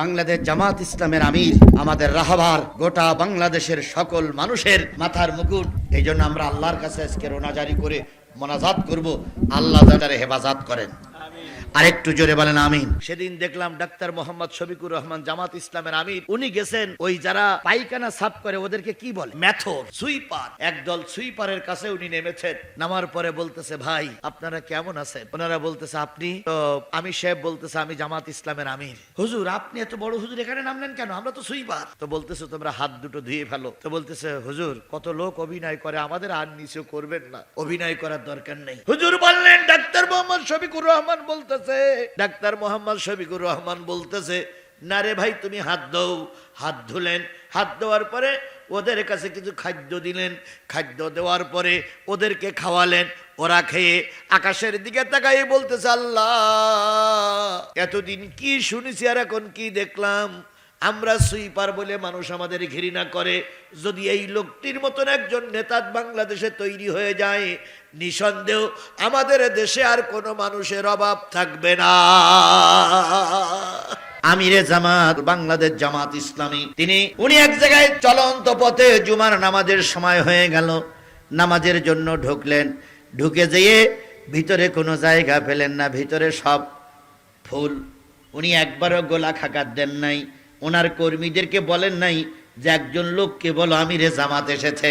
বাংলাদেশ জামাত ইসলামের আমির, আমাদের রাহাবার গোটা বাংলাদেশের সকল মানুষের মাথার মুকুট। এই জন্য আমরা আল্লাহর কাছে আজকে রোনাজারি করে মোনাজাত করব। আল্লাহ তাদের হেফাজত করেন। আরেকটু জোরে বলেন, আমিন। সেদিন দেখলাম ডাক্তার মোহাম্মদ শফিকুর রহমান জামাত ইসলামের আমির, উনি গেছেন ওই যারা পায়খানা সাফ করে ওদেরকে কি বলে? মেথর, সুইপার। একদল সুইপারের কাছে উনি নেমেছেন। নামার পরে বলতেছে, ভাই, আপনারা কেমন আছেন? ওনারা বলতেছে, আপনি তো আমি সাহেব বলতেছে, আমি জামাত ইসলামের আমির। হুজুর, আপনি এত বড় হুজুর, এখানে নামলেন কেন? আমরা তো সুইপার। তো বলতেছে, তোমরা হাত দুটো ধুয়ে ফেলো। তো বলতেছে, হুজুর, কত লোক অভিনয় করে, আমাদের আর নিচে করবেন না। অভিনয় করার দরকার নেই। হুজুর বললেন, ডাক্তার মোহাম্মদ শফিকুর রহমান বলতেছে ডাক্তার মোহাম্মদ শফিকুর রহমান বলতেছে, না রে ভাই, তুমি হাত দাও হাত ধুলেন। হাত দেওয়ার পরে ওদের কাছে কিছু খাদ্য দিলেন। খাদ্য দেওয়ার পরে ওদেরকে খাওয়ালেন। ওরা খেয়ে আকাশের দিকে তাকাই বলতেছে, আল্লাহ, এতদিন কি শুনেছি আর এখন কি দেখলাম? আমরা সুইপার বলে মানুষ আমাদের ঘৃণা করে। যদি এই লোকটির মতন একজন নেতা বাংলাদেশে তৈরি হয়ে যায়, নিঃসন্দেহ আমাদের দেশে আর কোনো মানুষের অভাব থাকবে না। আমিরে জামাত, বাংলাদেশ জামাত ইসলামী। তিনি, উনি এক জায়গায় চলন্ত পথে জুমার নামাজের সময় হয়ে গেল। নামাজের জন্য ঢুকলেন। ঢুকে যেয়ে ভিতরে কোনো জায়গা পেলেন না, ভিতরে সব ফুল। উনি একবারও গোলা খাকার দেন নাই। ওনার কর্মীদেরকে বলেন নাই যে একজন লোককে বলো আমিরে জামাত এসেছে।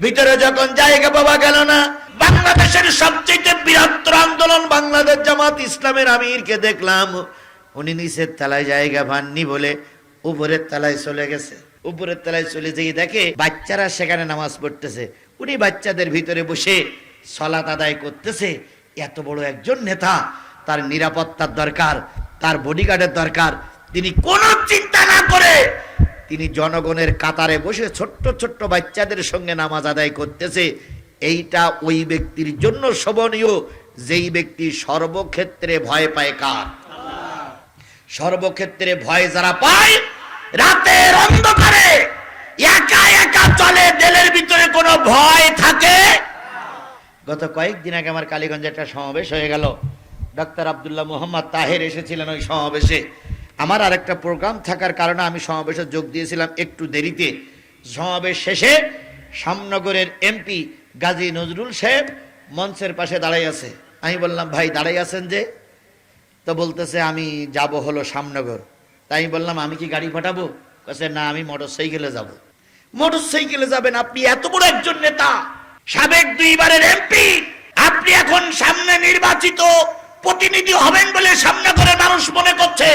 ভিতরে যখন জায়গা পাওয়া গেল না, বাংলাদেশের সবচেয়ে বৃহত্তর আন্দোলন বাংলাদেশ জামাত ইসলামের আমিরকে দেখলাম। উনি নিচের তলায় জায়গা পাননি বলে উপরের তলায় চলে গেছে। উপরের তলায় চলে যেয়ে দেখে বাচ্চারা সেখানে নামাজ পড়তেছে। উনি বাচ্চাদের ভিতরে বসে সলাত আদায় করতেছে। এত বড় একজন নেতা, তার নিরাপত্তার দরকার, তার বডিগার্ডের দরকার তিনি কোনো চিন্তা না করে তিনি জনগণের কাতারে বসে ছোট্ট ছোট্ট বাচ্চাদের সঙ্গে নামাজ আদায় করতেছে। এইটা ওই ব্যক্তির জন্য শোভনীয়, যেই ব্যক্তি সর্বক্ষেত্রে ভয় পায় কার? সর্বক্ষেত্রে ভয় যারা পায়, রাতের অন্ধকারে একা একা চলে, দেলের ভিতরে কোনো ভয় থাকে? গত কয়েকদিন আগে আমার কালীগঞ্জে একটা সমাবেশ হয়ে গেল। ডক্টর আবদুল্লাহ মোহাম্মদ তাহের এসেছিলেন ওই সমাবেশে। আমার আর একটা প্রোগ্রাম থাকার কারণে আমি সমাবেশে যোগ দিয়েছিলাম একটু দেরিতে। সমাবেশ শেষে শামনগরের এমপি গাজী নজরুল সাহেব মঞ্চের পাশে দাঁড়াই আছে। আমি বললাম, ভাই, দাঁড়াই আছেন যে? তো বলতেছে, আমি যাব হলো শামনগর তাই আমি বললাম, আমি কি গাড়ি পাঠাবো? কাছে না, আমি মোটর সাইকেলে যাব। মোটর সাইকেলে যাবেন আপনি? এত বড় একজন নেতা, সাবেক দুইবারের এমপি। আপনি এখন সামনে নির্বাচিত প্রতিনিধি হবেন বলে সামনগরের মানুষ মনে করছে।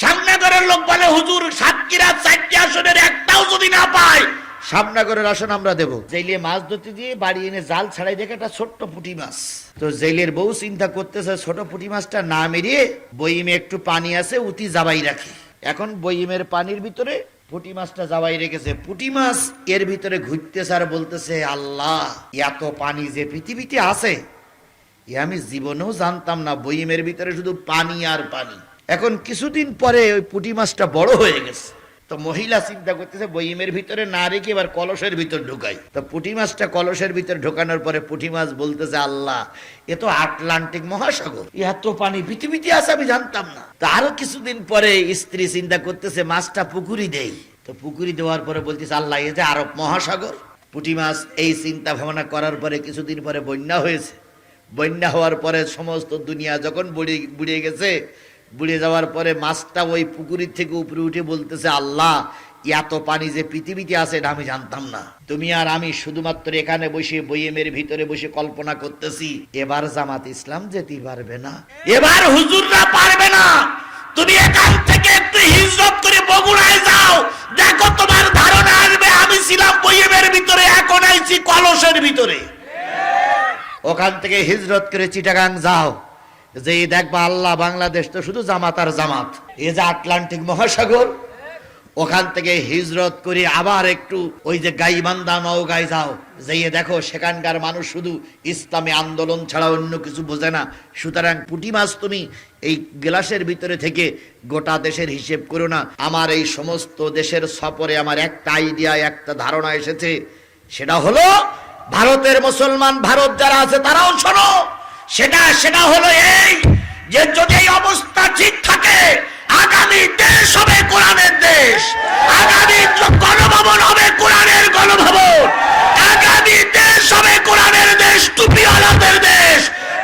সামনগরের লোক বলে, হুজুর, সাতক্ষীরা চারটি আসনের একটাও যদি না পায় সামনগরের আসন আমরা দেব। জেলে মাছ ধরতে দিয়ে বাড়ি এনে জাল ছাড়াই দেখে একটা ছোট্ট পুঁটি মাছ। তো জেলের বউ চিন্তা করতেছে, ছোট পুঁটি মাছটা না মেরিয়ে বইমে একটু পানি আছে, উতি জাবাই রাখে। এখন বইমের পানির ভিতরে পুঁটি মাছটা জাবাই রেখেছে। পুঁটি মাছ এর ভিতরে ঘুরতেছে আর বলতেছে, আল্লাহ, এত পানি যে পৃথিবীতে আছে, এ আমি জীবনেও জানতাম না বইমের ভিতরে শুধু পানি আর পানি। এখন কিছুদিন পরে ওই পুঁটি মাছটা বড় হয়ে গেছে। তো মহিলা চিন্তা করতেছে, বইমের ভিতরে না রেখে এবার কলসের ভিতর ঢুকাই। তো পুঁটি মাছটা কলসের ভিতর ঢোকানোর পরে পুঁটি মাছ বলতেছে, আল্লাহ, এ তো আটলান্টিক মহাসাগর। এত পানি পৃথিবীতে আছে আমি জানতাম না। তো আরও কিছুদিন পরে স্ত্রী চিন্তা করতেছে, মাছটা পুকুরি দেই। তো পুকুরি দেওয়ার পরে বলতেছে, আল্লাহ, এ যে আরব মহাসাগর। পুঁটি মাছ এই চিন্তা ভাবনা করার পরে কিছুদিন পরে বন্যা হয়েছে। বন্যা হওয়ার পরে সমস্ত দুনিয়া যখন বুড়ে বুড়িয়ে গেছে বুড়ে যাওয়ার পরে মাছটা ওই পুকুরির থেকে উপরে উঠে বলতেছে, আল্লাহ, এত পানি যে পৃথিবীতে আছে এটা আমি জানতাম না। তুমি আর আমি শুধুমাত্র এখানে বসে বইয়েমের ভিতরে বসে কল্পনা করতেছি, এবার জামাত ইসলাম যেতে পারবে না। এবার হুজুররা পারবে না। তুমি এখান থেকে একটু হিজরত করে বগুড়ায় যাও। দেখো তোমার ধারণা আসবে, আমি ছিলাম বইয়েমের ভিতরে, এখন আইছি কলসের ভিতরে। ওখান থেকে হিজরত করে চিটাগাং যাও। যে দেখবা আল্লাহ বাংলাদেশ তো শুধু জামাত আর জামাত। এ যে আটলান্টিক মহাসাগর, ওখান থেকে হিজরত করে আবার একটু ওই যে গাই গাইবান্ধা নওগাঁয় যাও। যেয়ে দেখো, সেখানকার মানুষ শুধু ইসলামী আন্দোলন ছাড়া অন্য কিছু বোঝে না। সুতরাং পুঁটি মাছ তুমি এই গ্লাসের ভিতরে থেকে গোটা দেশের হিসেব করো না। আমার এই সমস্ত দেশের সফরে আমার একটা আইডিয়া একটা ধারণা এসেছে। সেটা হলো, ভারতের মুসলমান, ভারত যারা আছে তারাও শোনো। সেটা সেটা হলো এই যে যদি এই অবস্থা ঠিক থাকে, আগামী দেশ হবে কোরআনের দেশ। আগামী গণভবন হবে কোরআনের গণভবন। আগামী দেশ হবে কোরআনের দেশ টুপি আলাদের দেশ।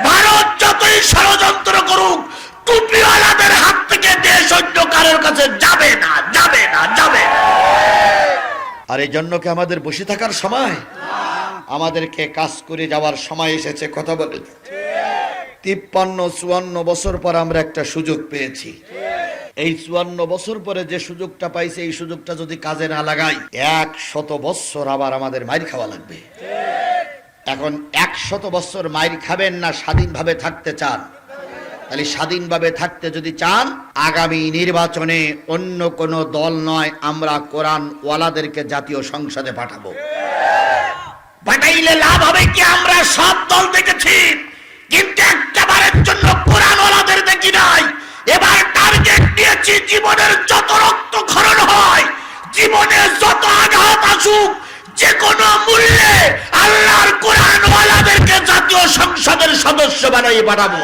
ভারত যতই ষড়যন্ত্র করুক টুপি আলাদের হাত থেকে দেশ অন্য কারোর কাছে যাবে না যাবে না যাবে না। আর এই জন্য কি আমাদের বসে থাকার সময়? আমাদেরকে কাজ করে যাওয়ার সময় এসেছে, কথা বলে তিপ্পান্ন, চুয়ান্ন বছর পর আমরা একটা সুযোগ পেয়েছি। এই চুয়ান্ন বছর পরে যে সুযোগটা পাইছে, এই সুযোগটা যদি কাজে না লাগাই এক শত বছর আবার আমাদের মাইর খাওয়া লাগবে। এখন এক শত বছর মাইর খাবেন না, স্বাধীনভাবে থাকতে চান। তাহলে স্বাধীনভাবে থাকতে যদি চান, আগামী নির্বাচনে অন্য কোন দল নয়, আমরা কোরআন ওয়ালাদেরকে জাতীয় সংসদে পাঠাবো। পাঠাইলে লাভ হবে কি? আমরা সব দল দেখেছি। কিন্তু একটা বারের জন্য কোরআন ওয়ালাদের দেখি নাই। এবার টার্গেট দিয়েছি জীবনের যত রক্ত খরণ হয় জীবনে যত আঘাত আসুক যে কোনো মূল্যে আল্লাহর কোরআন ওয়ালাদেরকে জাতীয় সংসদের সদস্য বানাই পাঠাবো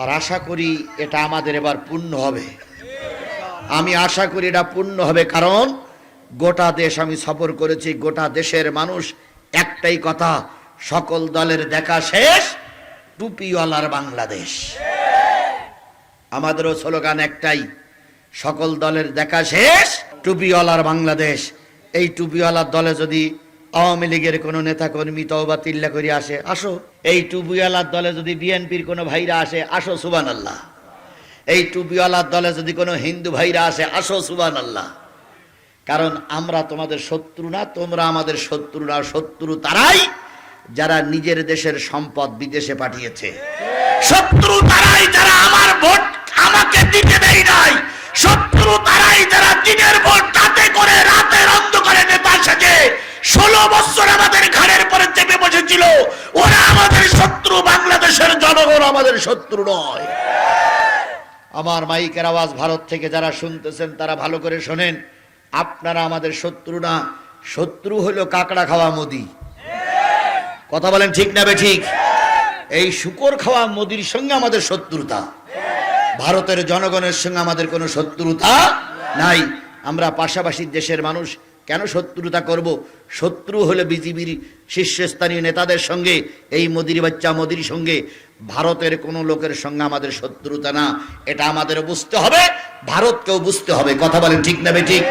আর আশা করি এটা আমাদের এবার পূর্ণ হবে। আমি আশা করি এটা পূর্ণ হবে কারণ গোটা দেশ আমি সফর করেছি, গোটা দেশের মানুষ একটাই কথা সকল দলের দেখা শেষ, টুপিওয়ালার বাংলাদেশ। আমাদেরও স্লোগান একটাই, সকল দলের দেখা শেষ, টুপিওয়ালার বাংলাদেশ। এই টুপিওয়ালার দলে যদি আওয়ামী লীগের কোনো নেতা কর্মী তওবা তিল্লা করে আসে, আসো। এই টুপিওয়ালার দলে যদি বিএনপির কোনো ভাইরা আসে, আসো সুবান আল্লাহ এই টুপিওয়ালার দলে যদি কোনো হিন্দু ভাইরা আসে, আসো সুবান আল্লাহ কারণ আমরা তোমাদের শত্রু না, তোমরা আমাদের শত্রু না, শত্রু তারাই যারা নিজের দেশের সম্পদ বিদেশে পাঠিয়েছে। শত্রু তারাই যারা আমার ভোট আমাকে দিতে দেয় নাই। শত্রু তারাই যারা দিনের ভোট রাতে করে রাতের অন্ধকারে নেতা সেজে ষোলো বছর আমাদের ঘাড়ের পরে চেপে বসেছিল। ওরা আমাদের শত্রু, বাংলাদেশের জনগণ আমাদের শত্রু নয়। আমার মাইকের আওয়াজ ভারত থেকে যারা শুনতেছেন, তারা ভালো করে শোনেন। আপনারা আমাদের শত্রু না। শত্রু হলো কাকড়া খাওয়া মোদি। কথা বলেন ঠিক না ঠিক? এই শুকর খাওয়া মোদির সঙ্গে আমাদের শত্রুতা। ভারতের জনগণের সঙ্গে আমাদের কোনো শত্রুতা নাই। আমরা পাশাপাশি দেশের মানুষ কেন শত্রুতা করব? শত্রু হলো বিজেপির শীর্ষস্থানীয় নেতাদের সঙ্গে, এই মোদির বাচ্চা মোদির সঙ্গে, ভারতের কোনো লোকের সঙ্গে আমাদের শত্রুতা না। এটা আমাদের বুঝতে হবে, ভারতকেও বুঝতে হবে। কথা বলেন ঠিক না ঠিক?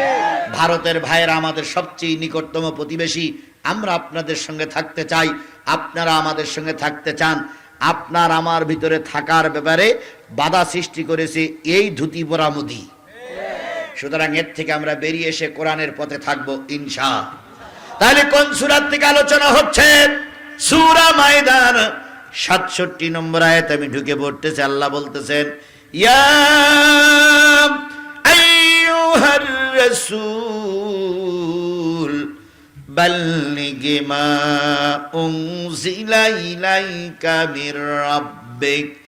ভারতের ভাইয়েরা আমাদের সবচেয়ে নিকটতম প্রতিবেশী। আমরা আপনাদের সঙ্গে থাকতে চাই। আপনারা আমাদের সঙ্গে থাকতে চান, আপনার আমার ভিতরে থাকার ব্যাপারে বাধা সৃষ্টি করেছে এই ধুতি পরা মুদি সুতরাং এর থেকে আমরা বেরিয়ে এসে কোরআনের পথে থাকব ইনশা। তাহলে কোন সুরাত থেকে আলোচনা হচ্ছে? সুরা ময়দান, সাতষট্টি নম্বর আয়াত আমি ঢুকে পড়তেছি, আল্লাহ বলতেছেন, ইয়া আইয়ুহার রাসূল বাল্লিগ মা উনজিলা ইলাইকা মির রাব্বিক।